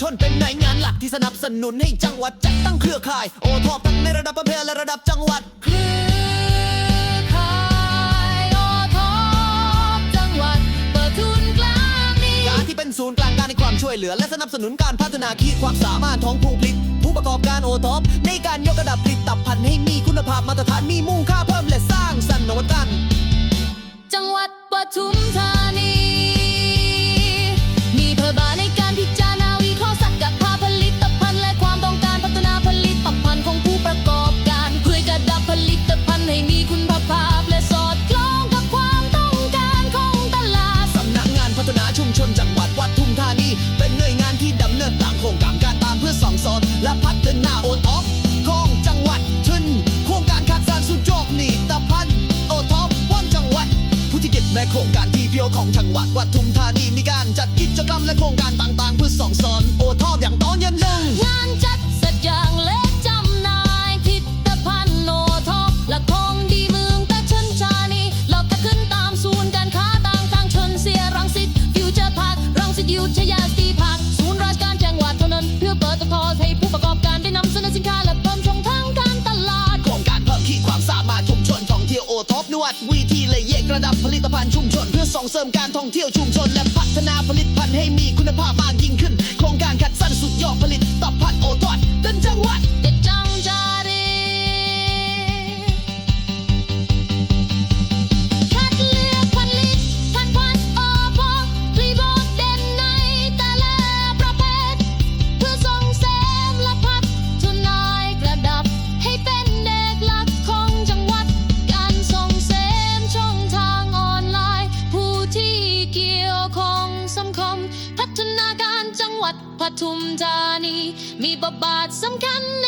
รายงานหลักที่สนับสนุนให้จังหวัดจัดตั้งเครือข่าย โอทอปทั้งในระดับอำเภอและระดับจังหวัดเครือข่ายโอท็อปจังหวัดเปิดทุนกลางนี้การที่เป็นศูนย์กลางการในความช่วยเหลือ และสนับสนุนการพัฒนาขีดความสามารถของผู้ผลิต ผู้ประกอบการโอท็อปในการยกระดับผลิตภัณฑ์ให้มีคุณภาพมาตรฐานมีมูลค่าเพิ่มและสร้าง โครงการที่เพียวของจังหวัดวัดทุ่งธานีมีการจัดกิจกรรมและโครงการต่างๆเพื่อส่องสอนโอท็อปอย่างต่อเนื่องหนึ่งงานจัดแสดงและจำหน่ายผลิตภัณฑ์โนทอปและของดีเมืองตะชนชานีเราจะขึ้นตามศูนย์การค้าต่างทางชนเสียรังสิตฟิวเจอร์พาร์ครังสิตยุทธยาสตรีพาร์คศูนย์ราชการจังหวัดเท่านั้นเพื่อเปิดตัวให้ผู้ประกอบการได้นำเสนอสินค้าและเพิ่มช่องทางการตลาดโครงการเพิ่มขีดความสามารถชุมชนท่องเที่ยวโอท็อปนวัดวิธีและเย กระดับผลิตภัณฑ์ชุมชน เพื่อส่งเสริมการท่องเที่ยวชุมชน และพัฒนาผลิตภัณฑ์ให้มีคุณภาพมากยิ่งขึ้น สังคม พัฒนาการจังหวัดปทุมธานี มีบทบาทสำคัญใน